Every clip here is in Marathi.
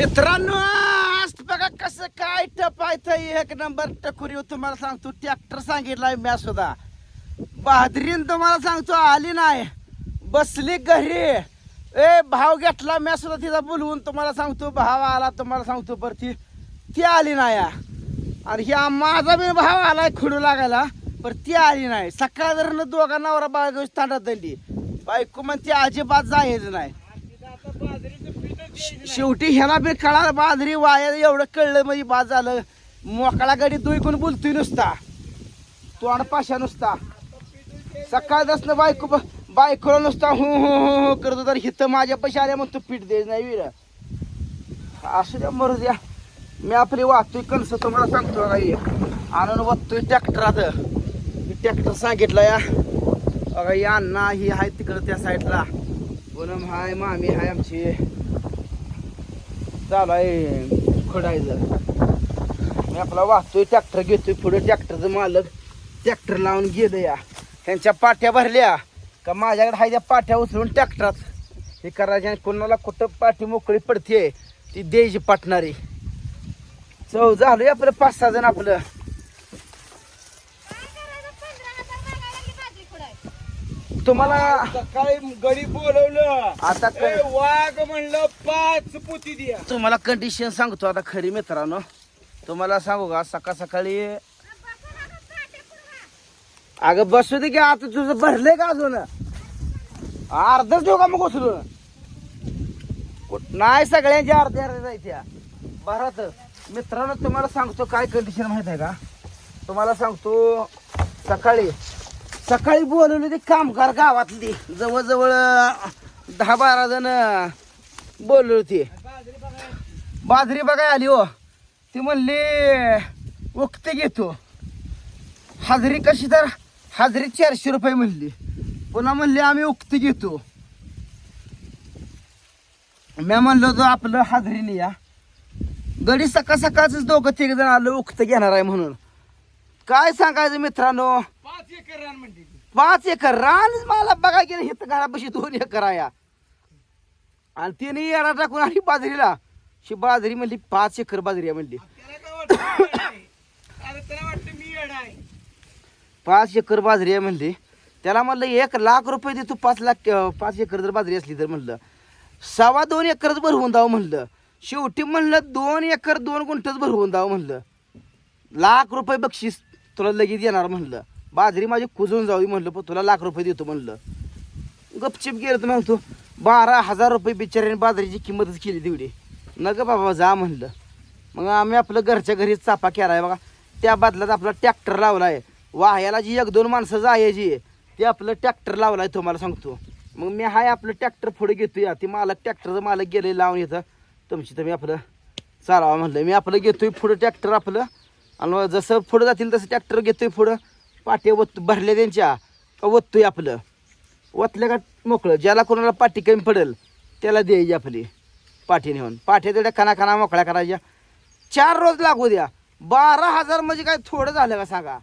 मित्रांनो आज बघा कसं काय टपायचं एक नंबर टकुरी तुम्हाला सांगतो ट्रॅक्टर सांगितलाय म्या सुद्धा. बहादरीन तुम्हाला सांगतो आली नाही. बसली घरी. ए भाव घेतला म्या सुद्धा तिचा बोलवून तुम्हाला सांगतो भाव आला तुम्हाला सांगतो पर ती ती आली नाही. या. आणि ह्या माझा बी भाव आलाय खुडू लागायला पर ती आली नाही. सकाळ जर दोघांना नवरा बायको तांडत दंडी बायको म्हणते अजिबात जायचं नाही. शेवटी ह्याला बी कळा बाजरी वाया एवढं कळलं म्हणजे बाद झालं. मोकळा गाडी दुईकून बोलतोय नुसता. तोंड पाशा नुसता. सकाळपासून बायको बायकोळ बायकोला नुसता हु हु हु हु करतो तर हिथं माझ्या पैसे आल्या म्हणतो पीठ दे नाही विर. असू द्या मरू द्या. मी आपली वाहतोय कणसं तुम्हाला सांगतो नाही आणून वाहतोय ट्रॅक्टरात. ट्रॅक्टर सांगितलं या. बघा या अण्णा ही आहे तिकडं त्या साईडला. पूनम हाय मामी हाय आमची. चालू आहे. खोडायचं. मी आपला वाहतोय ट्रॅक्टर घेतोय पुढे. ट्रॅक्टरचं मालक ट्रॅक्टर लावून गेलं या. ह्यांच्या पाट्या भरल्या. का माझ्याकडे हाय त्या पाट्या उचलून ट्रॅक्टरात हे करायचे आणि कोणाला कुठं पाठी मोकळी पडते ती द्यायची पाटणारी. चव झालं आपलं पाच सहा जण आपलं. तुम्हाला सकाळी गडी बोलवलं आता ए, क- वाघ म्हणलं पाच पोती द्या. तुम्हाला कंडिशन सांगतो आता खरी मित्रांनो. तुम्हाला सांगू का सकाळ सकाळी अगं बसू दे की आता तुझं भरलंय का अजून? अर्धच देऊ का मग उचलून? कुठ- नाही सगळ्यांच्या अर्ध्या अर्ध्या जायच्या भरात मित्रांनो तुम्हाला सांगतो काय कंडिशन माहीत आहे का? तुम्हाला सांगतो सकाळी सकाळी बोलवले ते कामगार गावातली जवळजवळ दहा बारा जण बोलवले होते. बाजरी बघाय आली हो. ती म्हणली उक्ते घेतो हाजरी कशी तर हाजरी चारशे रुपये म्हणली. पुन्हा म्हणली आम्ही उक्ती घेतो मी म्हणलो होतो आपलं हाजरीने या. गडी सकाळ सकाळच दोघं तिघ जण आलं उक्त घेणार आहे म्हणून. काय सांगायचं मित्रांनो? पाच एकर रान म्हणते ती. पाच एकर रान मला बघा गेलं हे घरापाशी दोन एकर आहे आणि तिने येडा टाकून आली बाजरीला. शी बाजरी म्हणली पाच एकर बाजरी आहे म्हणली. पाच एकर बाजरी आहे म्हणली. त्याला म्हणलं एक लाख रुपये दे तू पाच लाख पाच एकर जर बाजरी असली तर म्हणलं. सव्वा दोन एकरच भरवून द्यावं म्हणलं. शेवटी म्हणलं दोन एकर दोन गुंठच भरवून द्यावं म्हणलं. लाख रुपये बक्षीस तुला लगेच येणार म्हणलं. बाजरी माझी कुजून जाऊ म्हणलं पण तुला लाख रुपये देतो म्हणलं. गपचिप गेलं तर म्हणतो बारा हजार रुपये बिचाऱ्याने बाजरीची किंमतच केली तेवढी. नग बाबा जा म्हणलं. मग आम्ही आपलं घरच्या घरी चापा केला आहे बघा. त्या बदल्यात आपला ट्रॅक्टर लावला आहे वाह्याला जी एक दोन माणसं जायची ते आपलं ट्रॅक्टर लावलं आहे तुम्हाला सांगतो. मग मी हाय आपलं ट्रॅक्टर पुढे घेतो या ती मालक ट्रॅक्टरचं मालक गेले लावून येतं तुमची तर मी आपलं चालावं म्हणलं. मी आपलं घेतोय पुढं ट्रॅक्टर आपलं. आणि मग जसं पुढं जातील तसं ट्रॅक्टर घेतोय पुढं. पाटे वत भरले त्यांच्या. का वततोय आपलं. वतलं का मोकळं? ज्याला कोणाला पाठी कमी पडेल त्याला द्यायची आपली पाठी नेऊन. पाठी तेवढ्या खाना खाना मोकळ्या करायच्या. चार रोज लागू द्या. बारा हजार म्हणजे काय थोडं झालं का सांगा?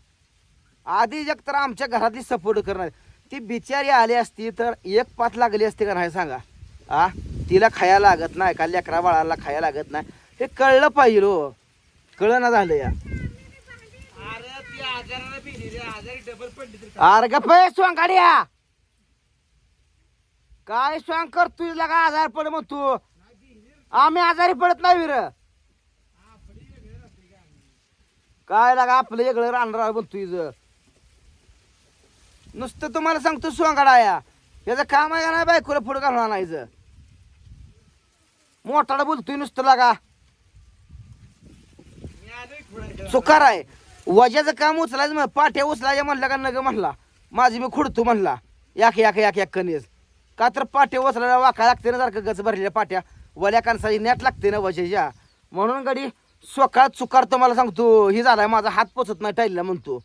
आधी जग तर आमच्या घरातली सपोर्ट करणार. ती बिचारी आली असती तर एक पाच लागली असते का नाही सांगा? आ? तिला खायला लागत नाही का? लेकरा बाळाला खायला लागत नाही. हे कळलं पाहिजे हो. कळलं ना झालं या. अरे ती आजाराला भिली रे आजारी डबल पडली तर काय? अरे स्वांग कर तुझला का आजार पड मग तू आम्ही आजारी पडत नाही विर. काय लागा आपलं वेगळं राहणार पण तुझ नुसतं तुम्हाला सांगतो स्वांगाडा या याचं काम आहे का नाही बायकोला पुढे घालणार नाही मोठाला बोलतोय नुसतं लागा. चुकार आहे वजाचं काम उचलायचं मग पाठ्या उचलायच्या म्हणलं का नग म्हणला? माझी मी खुडतो म्हणला. याक याक याक याक कणीस का तर पाठ्या वचल्याला वाका लागते ना सारखं गच भरलेल्या पाट्या. वल्या कणसाची नेट लागते ना वजेच्या. म्हणून गडी स्वकाळ चुकार तुम्हाला सांगतो ही झालाय माझा हात पोचत नाही टाईलला म्हणतो.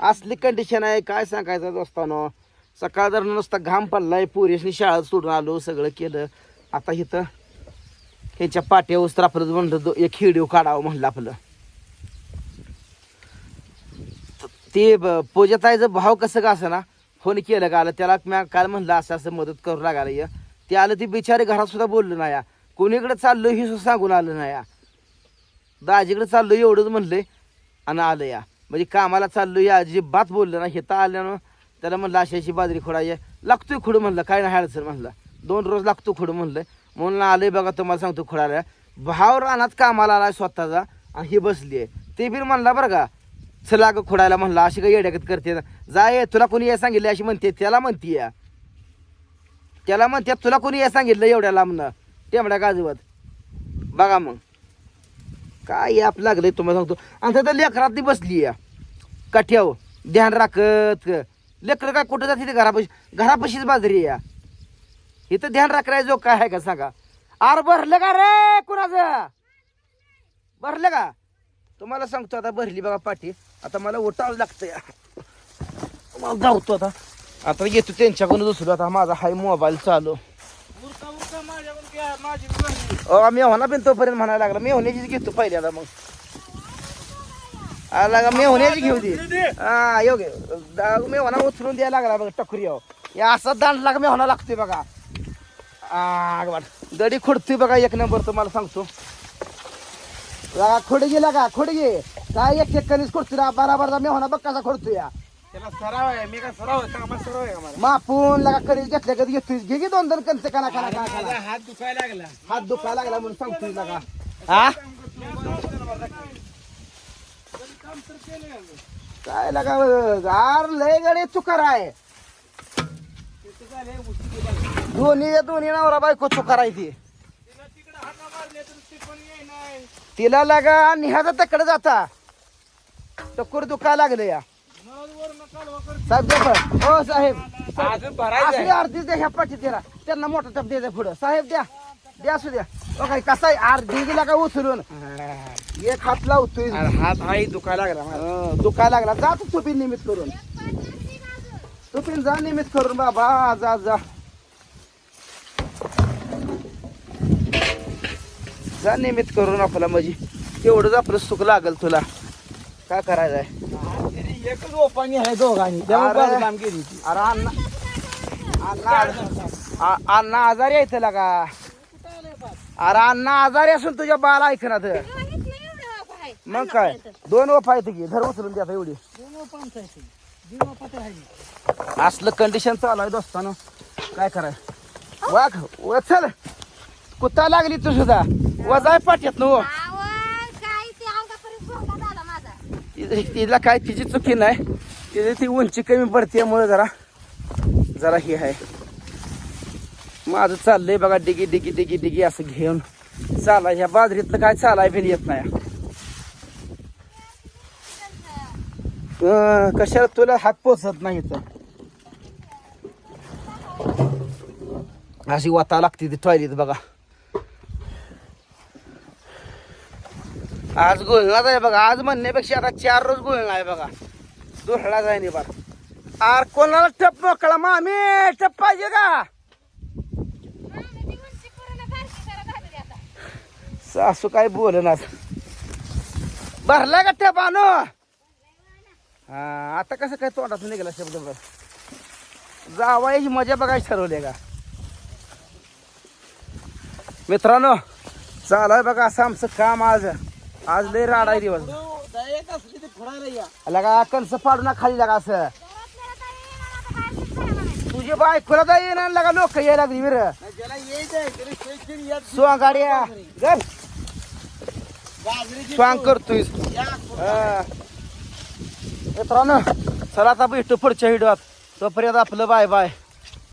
असली कंडिशन आहे काय सांगायचं दोस्तानो? सकाळ जर नुसता घाम पडलाय पुरेशनी शाळा सोडून आलो सगळं केलं. आता इथं ह्याच्या पाट्या उस्तर आपलं म्हणलं एक हिडिओ काढावं म्हणलं आपलं. ते ब- पूजाताईचं भाव कसं का असं ना फोन केलं का आलं त्याला मी काल म्हणलं असं असं मदत करू लागायला ये. ते आलं ती बिचारे घरात सुद्धा बोललं नाही या. कोणीकडे चाललो हे सुद्धा सांगून आलं नाही या. दाजीकडे चाललो एवढंच म्हणले आणि आलं या. म्हणजे कामाला चाललो या अजिबात बोललं ना हे तर आल्यानं त्याला म्हणलं अशी अशी बाजरी खोडाय लागतोय खुडं म्हणलं काय नाही अडचण म्हणलं. दोन रोज लागतो खुडं म्हणलं. म्हणून आलंय बघा तुम्हाला सांगतो खुडायला भाव रानात कामाला आला स्वतःचा आणि ही बसली आहे ते बी म्हणला बरं का चला ग खोडायला म्हणला अशी काही येड्यागत करते. जाय तुला कोणी या सांगितलं अशी म्हणते त्याला म्हणती या. त्याला म्हणते तुला कोणी या सांगितलं एवढ्या लांबनं? टेमड्या गाजवत. बघा मग. काय याप लागलंय तुम्हाला सांगतो. आणि तर लेकरात ती बसली या. काठ्याव ध्यान राखत लेकर काय कुठं जाते ते घरापाशी? घरापाशीच बाजरी या. इथं ध्यान राखायचं जो काय आहे का सांगा. आर भरलं का रे कुणाचं? भरलं का? तुम्हाला सांगतो आता भरली बघा पाठी. आता मला उठावं लागतं या मला धावतो आता. आता येतो त्यांच्याकडून दुसरं. आता माझा हाय मोबाईल चालू. मेहना पण तोपर्यंत म्हणायला लागला मेहण्याचीच घेतो पहिल्यांदा मग. आला का मेहण्याची घेऊ दे. हा दा- मेहना उचलून द्यायला लागला बघा टकुरी या असा दांड लाग मेहना लागतोय बघा. आ, वाट. दडी खोडतोय बघा एक नंबर तुम्हाला सांगतो. लागा खोडगी लागा खोडगी? काय एक एक कणीस खोडतोय ना बराबरचा मेहना बघ कसा खोडतोय या. त्याला सराव आहे मी काय सराव आहे कामात सराव आहे का मला? मापून लागा कणीस घेतल्या कधी घेतोय घे घे दोन दोन कणसे काना काना अरे, काना माझा काना. हात दुखायला लागला. हात दुखायला लागला म्हणून सांगतोय लागा हा काय लागा गार लय गडे चुकार आहे. दोन्ही दोन्ही नवरा बायको चुकार आहे ती तिला तिकडे हाका मारले तर ती पण येई नाही तिला लागा निहाचा तकडे जाता. टक्कर दुखा लागलं या. साहेब द्या पण. हो साहेब. अजून भरायचं असली आहे. अर्धीच द्या ह्या पाठी त्याला त्यांना मोठा टप द्यायचा पुढं. साहेब द्या. द्या असू द्या. हो काय कसा आहे? अर्धी गेला का उचलून? एक हात लावतोय. अरे, हात हाही दुखायला लागला माझा. हं, दुखायला लागला. जा तू तुपीन निमित्त करून. तुपीन जा निमित्त करून बाबा. जा जा. जा निमित्त करून आपला म्हणजे तेवढंच आपलं सुख लागल तुला. काय करायचं आहे? तरी एकच ओपाणी आहे दोघांनी. अरे. अण्णा अण्णा आजारी आहे त्याला का अरे अण्णा आजारी असून तुझ्या बाला ऐकणार मग काय? दोन ओप आहेत की? धर उचलून द्या एवढी. असलं कंडिशन चालू आहे दोस्तानं. काय कराय वाघ वचल कुत्ता लागली तू सुद्धा. वजाय पाठ्यात न. हो तिला काय तिची चुकी नाही. तिची ती उंची कमी पडते मुळे जरा जरा हे आहे. माझं चाललंय बघा डिगी डिगी डिगी डिगी असं घेऊन. चालाय ह्या बाजरीतलं काय चालाय बिन येत नाही. कशाला तुला हात पोचत नाही तर अशी वाता लागते ती टॉयलेट बघा. आज गुळणाच आहे बघा. आज म्हणण्यापेक्षा आता चार रोज गुळणा आहे बघा. दुसरा जाय नाही बघा आर कोणाला टप मोकळा? मामी टप पाहिजे का? सासू काय बोलणार भरला का टप आणू? हा आता कसं काय तोंडात निघाला शब्द बघ. जावायची मजा बघायची ठरवले का? मित्रांनो चालाय बघा असं आमचं काम आज. आज लय राडाय दिवस. लगा कंस पाडू ना खाली लगा असं. तुझी बाय खुला आता येणार लगा लोक यायला लागली विर नाही, ज्याला स्वांग करतोय मित्रांनो चला आता भेटू पुढच्या व्हिडिओत. तोपर्यंत आपलं बाय बाय.